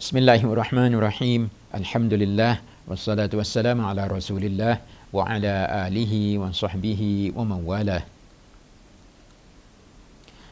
بسم الله الرحمن الرحيم الحمد لله والصلاة والسلام على رسول الله وعلى آله وصحبه ومن والاه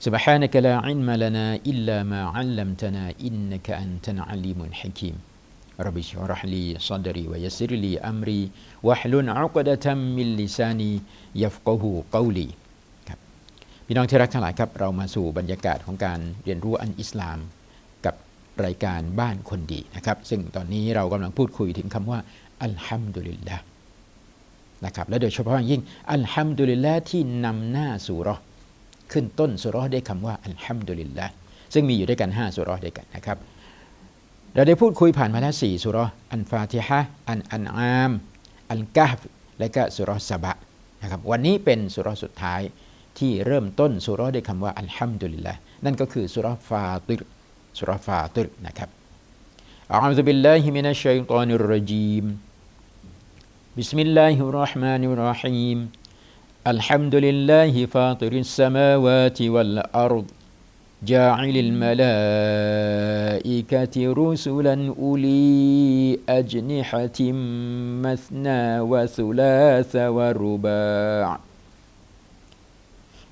سبحانك لا علم لنا إلا ما علمتنا إنك أنت العليم الحكيم رب اشرح لي صدري ويسر لي أمري واحلل عقدة من لساني يفقه قولي ครับพี่น้องที่รักทั้งหลายครับเรามาสู่บรรยากาศของการเรียนรู้อันอิสลาม กับ รายการบ้านคนดีนะครับ ซึ่งตอนนี้เรากำลังพูดคุยถึงคำว่าอัลฮัมดุลิลละนะครับและโดยเฉพาะอย่างยิ่งอัลฮัมดุลิลละที่นำหน้าสุรห์ขึ้นต้นสุราะห์ด้วยคำว่าอัลฮัมดุลิลละซึ่งมีอยู่ด้วยกัน 5 สุรห์ด้วยกันนะครับ เราได้พูดคุยผ่านมาแล้ว4สุรห์อันฟาติฮะอันอันอาม อันกะฮ์และก็สุราะห์สบะนะครับวันนี้เป็นสุรห์สุดท้ายที่เริ่มต้นสุราะห์ด้วยคำว่าอัลฮัมดุลิลละนั่นก็คือสุรห์ฟาติร สุรฟาติรนะครับอัลลอฮฺบิลลาฮิมินัชชัยฏอนิรรจีม بسم الله الرحمن الرحيم الحمد لله فاطر السماوات والأرض جاعل الملائكة رسلا أولي أجنحة مثنى وثلاث ورباع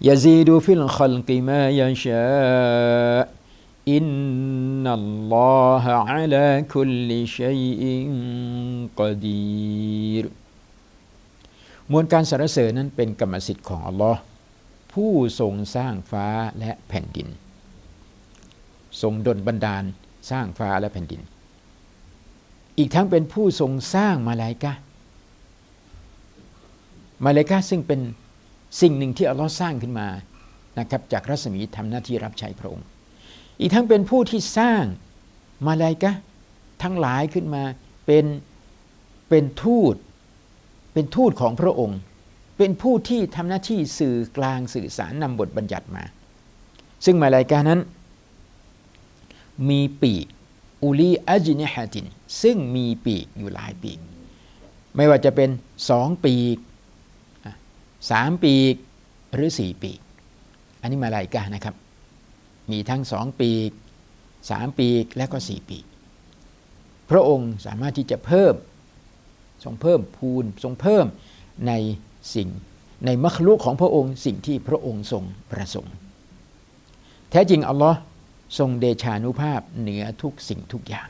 يزيد في الخلق ما يشاء อินนัลลอฮะอะลาคุลลิชัยอินกอดีรมวลการสรรเสริญนั้นเป็นกรรมสิทธิ์ของอัลลอฮ์ผู้ทรงสร้างฟ้าและแผ่นดิน ทรงดลบันดาลสร้างฟ้าและแผ่นดิน อีกทั้งเป็นผู้ทรงสร้างมาลายกะมาลายกะซึ่งเป็นสิ่งหนึ่งที่อัลลอฮ์สร้างขึ้นมานะครับจากรัศมีทำหน้าที่รับใช้พระองค์ อีกทั้งเป็นผู้ที่สร้างมาลายกะทั้งหลายขึ้นมาเป็นเป็นทูต เป็นทูตของพระองค์ เป็นผู้ที่ทำหน้าที่สื่อกลางสื่อสารนำบทบัญญัติมา ซึ่งมาลายกานั้น มีปีกอุลีอัจินฮะติน ซึ่งมีปีกอยู่หลายปีก ไม่ว่าจะเป็นสองปีกสามปีกหรือสี่ปีก อันนี้มาลายกานะครับ มีทั้งสองปีกสามปีกและก็สี่ปีก พระองค์สามารถที่จะเพิ่มทรงเพิ่มพูนทรงเพิ่มในสิ่งในมรคลุกของพระองค์สิ่งที่พระองค์ทรงประสงค์ แท้จริงอัลลอฮ์ทรงเดชานุภาพเหนือทุกสิ่งทุกอย่าง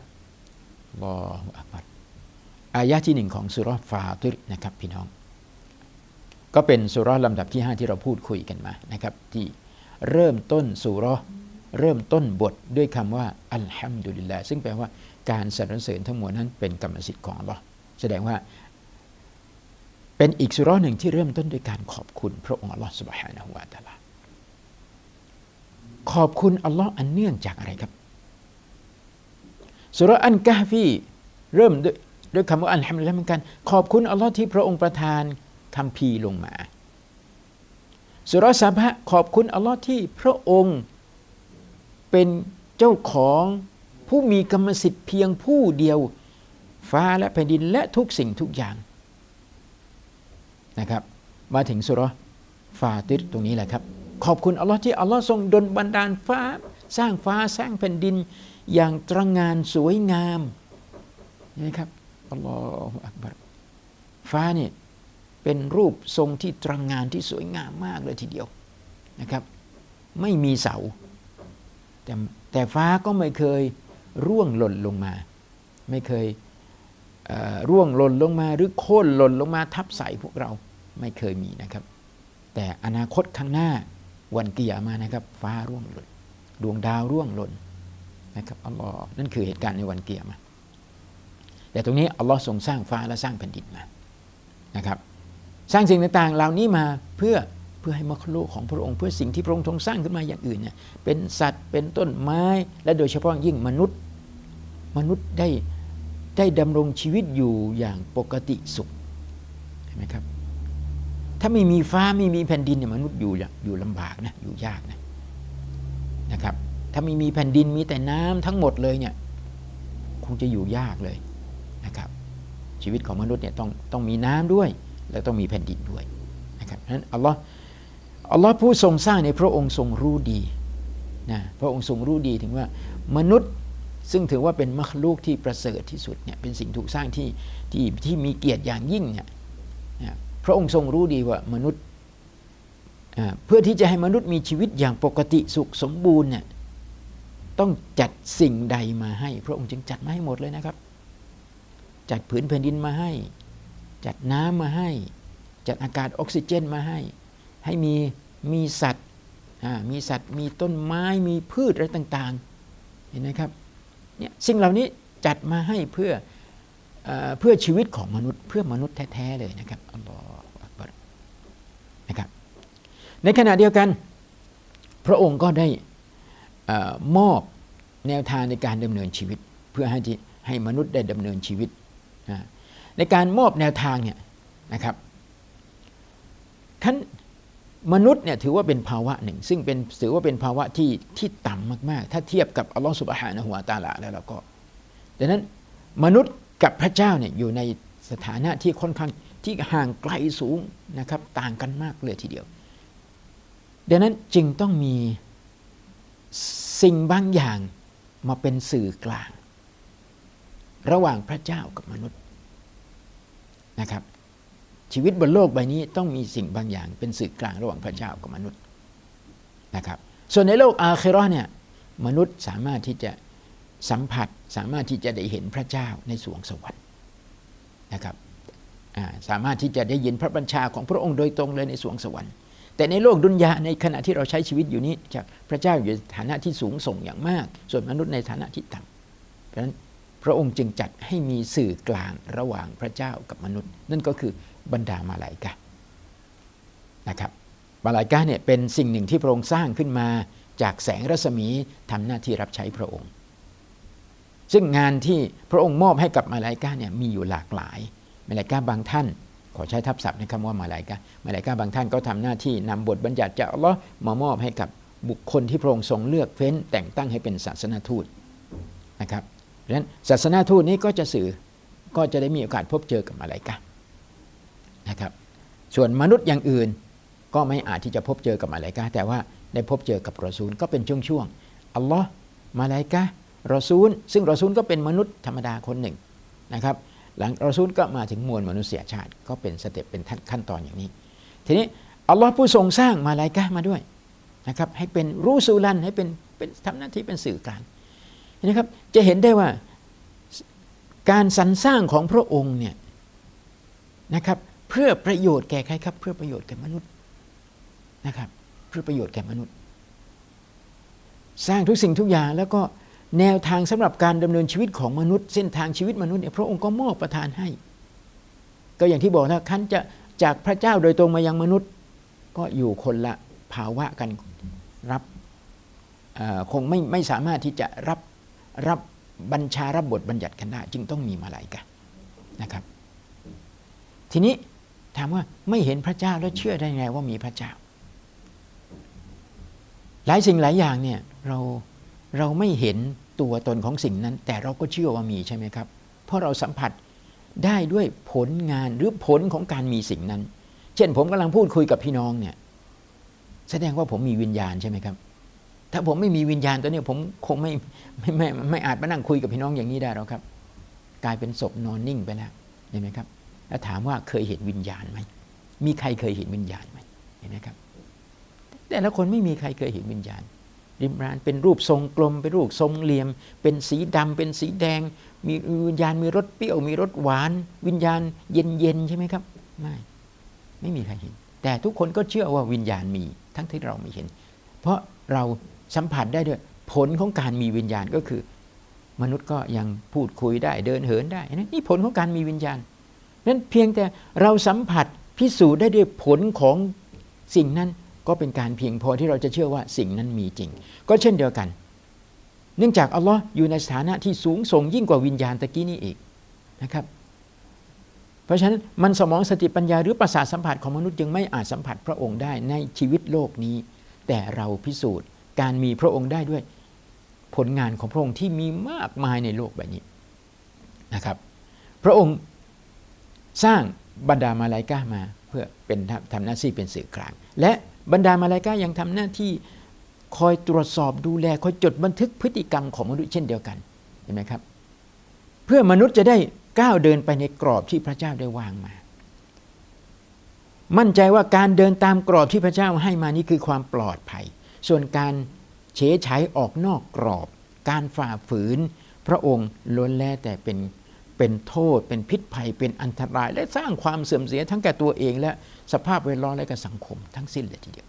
บออักบัดอายะที่หนึ่งของสุรฟาติรนะครับพี่น้อง ก็เป็นสุรลำดับที่ 5 ที่เราพูดคุยกันมานะครับที่เริ่มต้นสุร เริ่มต้นบทด้วยคำว่าอัลฮัมดุลิลลาซึ่งแปลว่าการสรรเสริญทั้งมวลนั้นเป็นกรรมสิทธิ์ของอัลลอฮ์แสดงว่าเป็นอีกสุรหนึ่งที่เริ่มต้นด้วยการขอบคุณพระองค์อัลลอฮ์สุบฮานะฮุวาตาลาขอบคุณอัลลอฮ์อันเนื่องจากอะไรครับสุรอันกาฟีเริ่มด้วยด้วยคำว่าอัลฮัมดุลิลลาเหมือนกัน ขอบคุณอัลลอฮ์ที่พระองค์ประทานคำพีลงมาสุรสาบะขอบคุณอัลลอฮ์ที่พระองค์ เป็นเจ้าของผู้มีกรรมสิทธิ์เพียงผู้เดียวฟ้าและแผ่นดินและทุกสิ่งทุกอย่างนะครับ มาถึงสุรฟาติรตรงนี้แหละครับ ขอบคุณอัลลอฮ์ที่อัลลอฮ์ทรงดลบันดาลฟ้า สร้างฟ้าสร้างแผ่นดินอย่างตระงานสวยงามนะครับอัลลอฮฺอักบารฟ้าเนี่ยเป็นรูปทรงที่ตรังงานที่สวยงามมากเลยทีเดียวนะครับ ไม่มีเสา แต่แต่ฟ้าก็ไม่เคยร่วงหล่นลงมา ไม่เคยร่วงหล่นลงมาหรือโค่นหล่นลงมาทับใส่พวกเราไม่เคยมีนะครับ แต่อนาคตข้างหน้าวันเกียร์มานะครับ ฟ้าร่วงหล่นดวงดาวร่วงหล่นนะครับอัลลอฮ์นั่นคือเหตุการณ์ในวันเกียร์มา แต่ตรงนี้อัลลอฮ์ทรงสร้างฟ้าและสร้างแผ่นดินมานะครับ สร้างสิ่งต่างๆเหล่านี้มาเพื่อ พื่อให้มรรคโลกของพระองค์เพื่อสิ่งที่พระองค์ทรงสร้างขึ้นมาอย่างอื่นเนี่ยเป็นสัตว์เป็นต้นไม้ และโดยเฉพาะยิ่งมนุษย์ มนุษย์ได้ได้ดำรงชีวิตอยู่อย่างปกติสุขเห็นไหมครับถ้าไม่มีฟ้าไม่มีแผ่นดินเนี่ยมนุษย์อยู่อยู่ลำบากนะอยู่ยากนะนะครับถ้าไม่มีแผ่นดินมีแต่น้ำทั้งหมดเลยเนี่ยคงจะอยู่ยากเลยนะครับชีวิตของมนุษย์เนี่ยต้องต้องมีน้ำด้วย แล้วต้องมีแผ่นดินด้วยนะครับนั้นอัลลอฮ์ อัลลอฮ์ผู้ทรงสร้างในพระองค์ทรงรู้ดีนะพระองค์ทรงรู้ดีถึงว่ามนุษย์ซึ่งถือว่าเป็นมรรคลูกที่ประเสริฐที่สุดเนี่ยเป็นสิ่งถูกสร้างที่ที่ที่มีเกียรติอย่างยิ่งเนี่ยนะพระองค์ทรงรู้ดีว่ามนุษย์เพื่อที่จะให้มนุษย์มีชีวิตอย่างปกติสุขสมบูรณ์เนี่ยต้องจัดสิ่งใดมาให้ พระองค์จึงจัดมาให้หมดเลยนะครับ จัดผืนแผ่นดินมาให้ จัดน้ำมาให้ จัดอากาศออกซิเจนมาให้ ให้มีมีสัตว์มีสัตว์มีต้นไม้มีพืชอะไรต่างๆเห็นไหมครับเนี่ยสิ่งเหล่านี้จัดมาให้เพื่อเอเพื่อชีวิตของมนุษย์ เพื่อมนุษย์แท้ๆเลยนะครับอัลลอฮฺอักบัรนะครับในขณะเดียวกัน พระองค์ก็ได้อมอบแนวทางในการดำเนินชีวิต เพื่อให้ให้มนุษย์ได้ดำเนินชีวิต ในการมอบแนวทางเนี่ยนะครับขั้น มนุษย์เนี่ยถือว่าเป็นภาวะหนึ่ง ซึ่งเป็นถือว่าเป็นภาวะที่ที่ต่ำมากๆ ถ้าเทียบกับอัลลอฮฺสุบฮานะฮุวาตาละแล้วเราก็ดังนั้นมนุษย์กับพระเจ้าเนี่ยอยู่ในสถานะที่ค่อนข้างที่ห่างไกลสูงนะครับต่างกันมากเลยทีเดียว ดังนั้นจึงต้องมีสิ่งบางอย่างมาเป็นสื่อกลาง ระหว่างพระเจ้ากับมนุษย์นะครับ ชีวิตบนโลกใบนี้ต้องมีสิ่งบางอย่าง เป็นสื่อกลางระหว่างพระเจ้ากับมนุษย์นะครับ ส่วนในโลกอาคิเรเนี่ยมนุษย์สามารถที่จะสัมผัสสามารถที่จะได้เห็นพระเจ้าในสวงสวรรค์นะครับสามารถที่จะได้ยินพระบัญชาของพระองค์โดยตรงเลยในสวงสวรรค์ แต่ในโลกดุนยาในขณะที่เราใช้ชีวิตอยู่นี้จากพระเจ้าอยู่ในฐานะที่สูงส่งอย่างมาก ส่วนมนุษย์ในฐานะที่ต่ำเพราะฉะนั้นพระองค์จึงจัดให้มีสื่อกลางระหว่างพระเจ้ากับมนุษย์ นั่นก็คือ บรรดามาลายกานะครับมาลายกาเนี่ยเป็นสิ่งหนึ่งที่พระองค์สร้างขึ้นมาจากแสงรัศมีทำหน้าที่รับใช้พระองค์ ซึ่งงานที่พระองค์มอบให้กับมาลายกาเนี่ยมีอยู่หลากหลาย มาลายกาบางท่าน ขอใช้ทับศัพท์ในครับว่ามาลายกามาลายกาบางท่านก็ทำหน้าที่นำบทบัญญัติจากอัลลอฮ์มามอบให้กับบุคคลที่พระองค์ทรงเลือกเฟ้นแต่งตั้งให้เป็นศาสนาทูตนะครับดังนั้นศาสนาทูตนี้ก็จะสื่อก็จะได้มีโอกาสพบเจอกับมาลายกา นะครับ ส่วนมนุษย์อย่างอื่นก็ไม่อาจที่จะพบเจอกับมาลายกาแต่ว่าได้พบเจอกับรอซูลก็เป็นช่วงๆอัลลอฮ์มาลายการอซูล ซึ่งรอซูลก็เป็นมนุษย์ธรรมดาคนหนึ่งนะครับ หลังรอซูลก็มาถึงมวลมนุษยชาติ ก็เป็นสเต็ปเป็นขั้นตอนอย่างนี้ ทีนี้อัลลอฮ์ผู้ทรงสร้างมาลายกามาด้วยนะครับให้เป็นรูซูลันให้เป็นเป็นทำหน้าที่เป็นสื่อกลางนะครับจะเห็นได้ว่าการสรรสร้างของพระองค์เนี่ยนะครับ เพื่อประโยชน์แก่ใครครับ เพื่อประโยชน์แก่มนุษย์นะครับ เพื่อประโยชน์แก่มนุษย์ สร้างทุกสิ่งทุกอย่างแล้วก็แนวทางสำหรับการดำเนินชีวิตของมนุษย์ เส้นทางชีวิตมนุษย์เนี่ยพระองค์ก็มอบประทานให้ ก็อย่างที่บอกนะขั้นจะจากพระเจ้าโดยตรงมายังมนุษย์ ก็อยู่คนละภาวะกันรับคงไม่ไม่สามารถที่จะรับรับบัญชารับบทบัญญัติกันได้ จึงต้องมีมาลายกานะครับ ทีนี้ ถามว่าไม่เห็นพระเจ้าแล้วเชื่อได้ไงว่ามีพระเจ้า หลายสิ่งหลายอย่างเนี่ยเราเราไม่เห็นตัวตนของสิ่งนั้น แต่เราก็เชื่อว่ามีใช่ไหมครับ เพราะเราสัมผัสได้ด้วยผลงานหรือผลของการมีสิ่งนั้น เช่นผมกำลังพูดคุยกับพี่น้องเนี่ยแสดงว่าผมมีวิญญาณใช่ไหมครับ ถ้าผมไม่มีวิญญาณตัวนี้ผมคงไม่ไม่ไม่ไม่อาจมานั่งคุยกับพี่น้องอย่างนี้ได้หรอกครับ กลายเป็นศพนอนนิ่งไปแล้วเห็นไหมครับ แล้วถามว่าเคยเห็นวิญญาณไหมมีใครเคยเห็นวิญญาณไหมเห็นไหมครับ แต่ละคนไม่มีใครเคยเห็นวิญญาณริมรานเป็นรูปทรงกลม เป็นรูปทรงเหลี่ยม เป็นสีดำเป็นสีแดง มีวิญญาณมีรสเปรี้ยว มีรสหวาน วิญญาณเย็นเย็นใช่ไหมครับ ไม่ ไม่มีใครเห็น แต่ทุกคนก็เชื่อว่าวิญญาณมีทั้งที่เราไม่เห็น เพราะเราสัมผัสได้ด้วยผลของการมีวิญญาณก็คือ มนุษย์ก็ยังพูดคุยได้เดินเหินได้นี่ผลของการมีวิญญาณ นั้นเพียงแต่เราสัมผัสพิสูจน์ได้ด้วยผลของสิ่งนั้นก็เป็นการเพียงพอที่เราจะเชื่อว่าสิ่งนั้นมีจริง ก็เช่นเดียวกัน เนื่องจากอัลลอฮ์อยู่ในสถานะที่สูงส่งยิ่งกว่าวิญญาณตะกี้นี้อีกนะครับ เพราะฉะนั้นมันสมองสติปัญญาหรือประสาทสัมผัสของมนุษย์จึงไม่อาจสัมผัสพระองค์ได้ในชีวิตโลกนี้ แต่เราพิสูจน์การมีพระองค์ได้ด้วยผลงานของพระองค์ที่มีมากมายในโลกแบบนี้นะครับ พระองค์ สร้างบรรดามาลายกามาเพื่อเป็นทำหน้าที่เป็นสื่อกลาง และบรรดามาลายกายังทำหน้าที่คอยตรวจสอบดูแลคอยจดบันทึกพฤติกรรมของมนุษย์เช่นเดียวกันเห็นไหมครับ เพื่อมนุษย์จะได้ก้าวเดินไปในกรอบที่พระเจ้าได้วางมา มั่นใจว่าการเดินตามกรอบที่พระเจ้าให้มานี่คือความปลอดภัย ส่วนการเฉยฉายออกนอกกรอบ การฝ่าฝืน พระองค์ล้วนแล้วแต่เป็น เป็นโทษ เป็นพิษภัย เป็นอันตราย และสร้างความเสื่อมเสียทั้งแก่ตัวเองและสภาพแวดล้อมและกับสังคมทั้งสิ้นเลยทีเดียว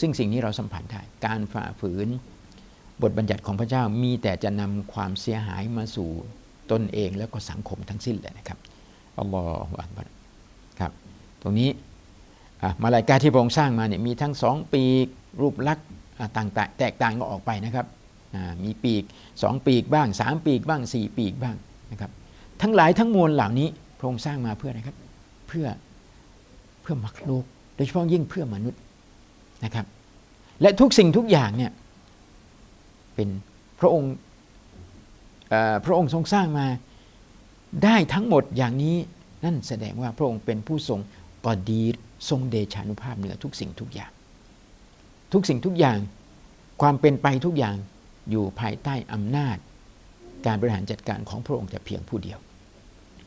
ซึ่งสิ่งนี้เราสัมผัสได้ การฝ่าฝืน บทบัญญัติของพระเจ้ามีแต่จะนำความเสียหายมาสู่ตนเองแล้วก็สังคมทั้งสิ้นเลยนะครับอัลลอฮฺอักรครับ ตรงนี้มาลายกาที่พระองค์สร้างมาเนี่ยมีทั้งสองปีกรูปลักษณ์ต่างๆแตกต่างก็ออกไปนะครับมีปีกสองปีกบ้างสามปีกบ้างสี่ปีกบ้างนะครับ ทั้งหลายทั้งมวลเหล่านี้พระองค์สร้างมาเพื่ออะไรครับ เพื่อเพื่อมักลูกโดยเฉพาะยิ่งเพื่อมนุษย์นะครับ และทุกสิ่งทุกอย่างเนี่ยเป็นพระองค์พระองค์ทรงสร้างมาได้ทั้งหมดอย่างนี้นั่นแสดงว่าพระองค์เป็นผู้ทรงกอดีทรงเดชานุภาพเหนือทุกสิ่งทุกอย่าง ทุกสิ่งทุกอย่างความเป็นไปทุกอย่างอยู่ภายใต้อำนาจ การบริหารจัดการของพระองค์แต่เพียงผู้เดียว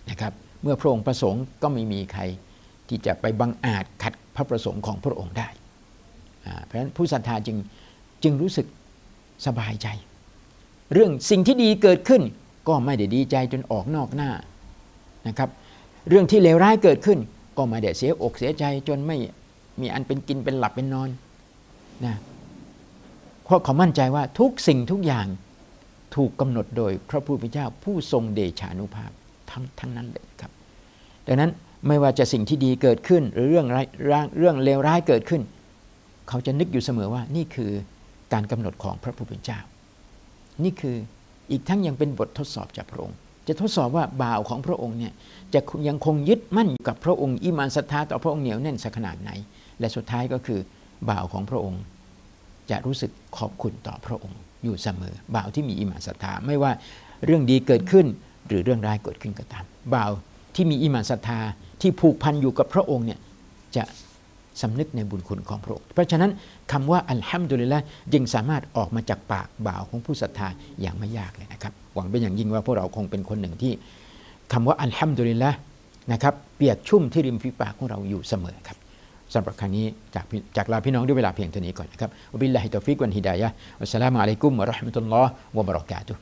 นะครับเมื่อพระองค์ประสงค์ก็ไม่มีใครที่จะไปบังอาจขัดพระประสงค์ของพระองค์ได้ เพราะฉะนั้นผู้ศรัทธาจึงจึงรู้สึกสบายใจ เรื่องสิ่งที่ดีเกิดขึ้นก็ไม่ได้ดีใจจนออกนอกหน้านะครับเรื่องที่เลวร้ายเกิดขึ้น ก็ไม่ได้เสียอกเสียใจจนไม่มีอันเป็นกินเป็นหลับเป็นนอนนะเพราะเขามั่นใจว่าทุกสิ่งทุกอย่างถูกกำหนดโดยพระผู้เป็นเจ้าผู้ทรงเดชานุภาพ ทั้งทั้งนั้นเลยครับ ดังนั้นไม่ว่าจะสิ่งที่ดีเกิดขึ้น หรือเรื่องร้ายเรื่องเลวร้ายเกิดขึ้น เขาจะนึกอยู่เสมอว่านี่คือการกำหนดของพระผู้เป็นเจ้า นี่คืออีกทั้งยังเป็นบททดสอบจากพระองค์ จะทดสอบว่าบ่าวของพระองค์เนี่ยจะยังคงยึดมั่นกับพระองค์อิมานศรัทธาต่อพระองค์เหนียวแน่นสักขนาดไหน และสุดท้ายก็คือบ่าวของพระองค์จะรู้สึกขอบคุณต่อพระองค์อยู่เสมอ บ่าวที่มีอิมานศรัทธาไม่ว่าเรื่องดีเกิดขึ้น หรือเรื่องร้ายเกิดขึ้นก็ตามบ่าวที่มีอิมานศรัทธาที่ผูกพันอยู่กับพระองค์เนี่ยจะสำนึกในบุญคุณของพระองค์ เพราะฉะนั้นคำว่าอัลฮัมดุลิลละจึงสามารถออกมาจากปากบ่าวของผู้ศรัทธาอย่างไม่ยากเลยนะครับ หวังเป็นอย่างยิ่งว่าพวกเราคงเป็นคนหนึ่งที่คำว่าอัลฮัมดุลิลละนะครับเปียกชุ่มที่ริมฝีปากของเราอยู่เสมอครับสำหรับครั้งนี้จากจากลาพี่น้องด้วยเวลาเพียงเท่านี้ก่อนนะครับวะบิลลาฮิตอฟิกวันฮิดายะฮ์วัสสลามุอะลัยกุมวะเราะห์มะตุลลอฮ์วะบะเราะกาตุฮ์